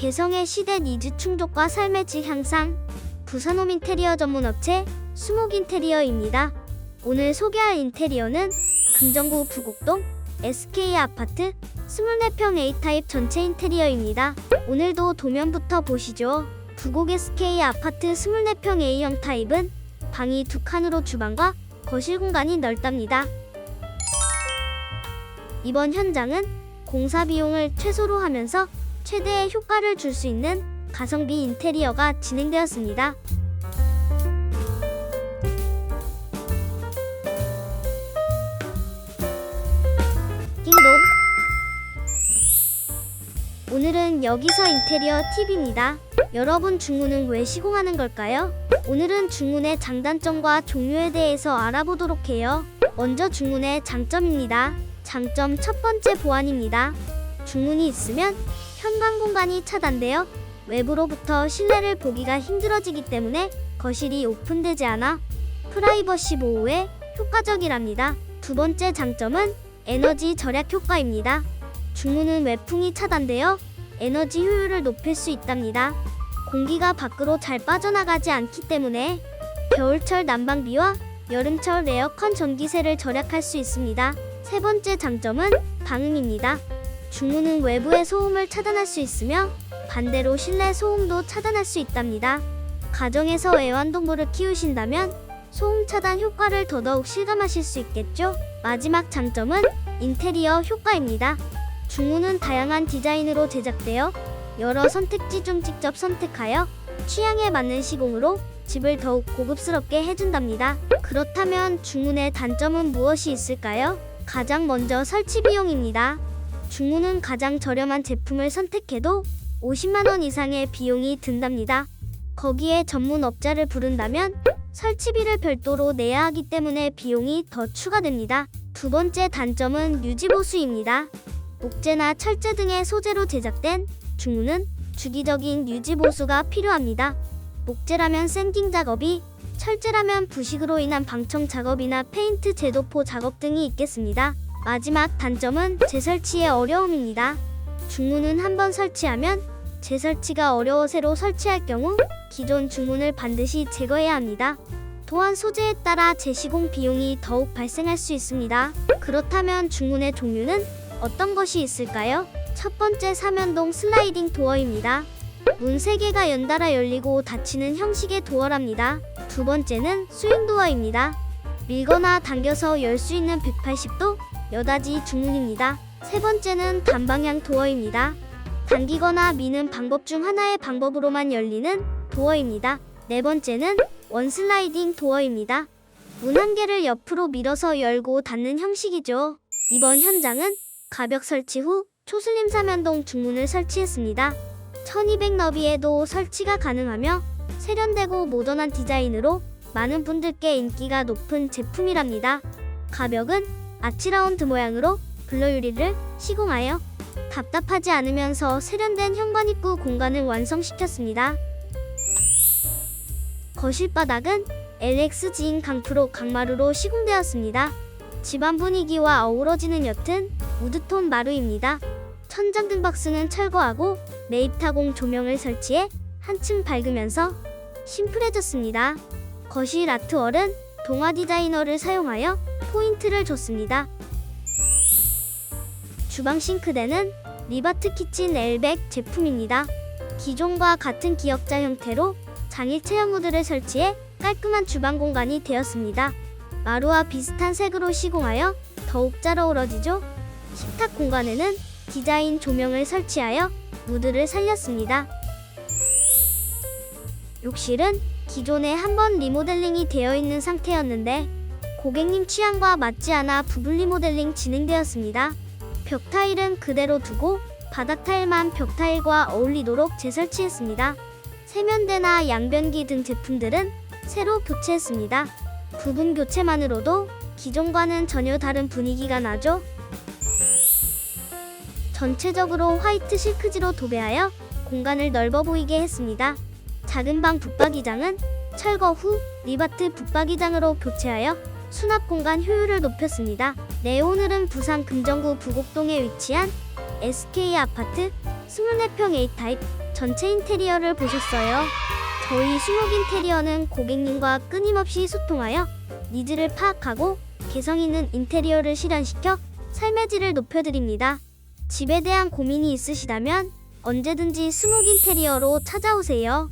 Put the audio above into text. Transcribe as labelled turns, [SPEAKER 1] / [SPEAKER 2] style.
[SPEAKER 1] 개성의 시대 니즈 충족과 삶의 질 향상 부산홈 인테리어 전문 업체 수목 인테리어입니다. 오늘 소개할 인테리어는 금정구 부곡동 SK 아파트 24평 A타입 전체 인테리어입니다. 오늘도 도면부터 보시죠. 부곡 SK 아파트 24평 A형 타입은 방이 두 칸으로 주방과 거실 공간이 넓답니다. 이번 현장은 공사 비용을 최소로 하면서 최대의 효과를 줄 수 있는 가성비 인테리어가 진행되었습니다. 띵동 오늘은 여기서 인테리어 팁입니다. 여러분 중문은 왜 시공하는 걸까요? 오늘은 중문의 장단점과 종류에 대해서 알아보도록 해요. 먼저 중문의 장점입니다. 장점 첫 번째 보안입니다. 중문이 있으면 현관 공간이 차단되어 외부로부터 실내를 보기가 힘들어지기 때문에 거실이 오픈되지 않아 프라이버시 보호에 효과적이랍니다. 두 번째 장점은 에너지 절약 효과입니다. 중문은 외풍이 차단되어 에너지 효율을 높일 수 있답니다. 공기가 밖으로 잘 빠져나가지 않기 때문에 겨울철 난방비와 여름철 에어컨 전기세를 절약할 수 있습니다. 세 번째 장점은 방음입니다. 중문은 외부의 소음을 차단할 수 있으며 반대로 실내 소음도 차단할 수 있답니다. 가정에서 애완동물을 키우신다면 소음 차단 효과를 더더욱 실감하실 수 있겠죠? 마지막 장점은 인테리어 효과입니다. 중문은 다양한 디자인으로 제작되어 여러 선택지 중 직접 선택하여 취향에 맞는 시공으로 집을 더욱 고급스럽게 해준답니다. 그렇다면 중문의 단점은 무엇이 있을까요? 가장 먼저 설치 비용입니다. 중문은 가장 저렴한 제품을 선택해도 50만 원 이상의 비용이 든답니다. 거기에 전문 업자를 부른다면 설치비를 별도로 내야 하기 때문에 비용이 더 추가됩니다. 두 번째 단점은 유지보수입니다. 목재나 철제 등의 소재로 제작된 중문은 주기적인 유지보수가 필요합니다. 목재라면 샌딩 작업이, 철제라면 부식으로 인한 방청 작업이나 페인트 제도포 작업 등이 있겠습니다. 마지막 단점은 재설치의 어려움입니다. 중문은 한번 설치하면 재설치가 어려워 새로 설치할 경우 기존 중문을 반드시 제거해야 합니다. 또한 소재에 따라 재시공 비용이 더욱 발생할 수 있습니다. 그렇다면 중문의 종류는 어떤 것이 있을까요? 첫 번째 사면동 슬라이딩 도어입니다. 문 3개가 연달아 열리고 닫히는 형식의 도어랍니다. 두 번째는 스윙 도어입니다. 밀거나 당겨서 열 수 있는 180도 여닫이 중문입니다. 세 번째는 단방향 도어입니다. 당기거나 미는 방법 중 하나의 방법으로만 열리는 도어입니다. 네 번째는 원슬라이딩 도어입니다. 문 한 개를 옆으로 밀어서 열고 닫는 형식이죠. 이번 현장은 가벽 설치 후 초슬림 사면동 중문을 설치했습니다. 1200 너비에도 설치가 가능하며 세련되고 모던한 디자인으로 많은 분들께 인기가 높은 제품이랍니다. 가벽은 아치라운드 모양으로 블러 유리를 시공하여 답답하지 않으면서 세련된 현관 입구 공간을 완성시켰습니다. 거실 바닥은 LX 지인 강프로 강마루로 시공되었습니다. 집안 분위기와 어우러지는 옅은 우드톤 마루입니다. 천장 등 박스는 철거하고 매입타공 조명을 설치해 한층 밝으면서 심플해졌습니다. 거실 아트월은 동화 디자이너를 사용하여 포인트를 줬습니다. 주방 싱크대는 리바트 키친 L100 제품입니다. 기존과 같은 기역자 형태로 장일 체험 무드를 설치해 깔끔한 주방 공간이 되었습니다. 마루와 비슷한 색으로 시공하여 더욱 잘 어우러지죠? 식탁 공간에는 디자인 조명을 설치하여 무드를 살렸습니다. 욕실은 기존에 한번 리모델링이 되어 있는 상태였는데 고객님 취향과 맞지 않아 부분 리모델링 진행되었습니다. 벽 타일은 그대로 두고 바닥 타일만 벽 타일과 어울리도록 재설치했습니다. 세면대나 양변기 등 제품들은 새로 교체했습니다. 부분 교체만으로도 기존과는 전혀 다른 분위기가 나죠? 전체적으로 화이트 실크지로 도배하여 공간을 넓어 보이게 했습니다. 작은 방 붙박이장은 철거 후 리바트 붙박이장으로 교체하여 수납 공간 효율을 높였습니다. 네, 오늘은 부산 금정구 부곡동에 위치한 SK 아파트 24평 A타입 전체 인테리어를 보셨어요? 저희 수목 인테리어는 고객님과 끊임없이 소통하여 니즈를 파악하고 개성 있는 인테리어를 실현시켜 삶의 질을 높여드립니다. 집에 대한 고민이 있으시다면 언제든지 수목 인테리어로 찾아오세요.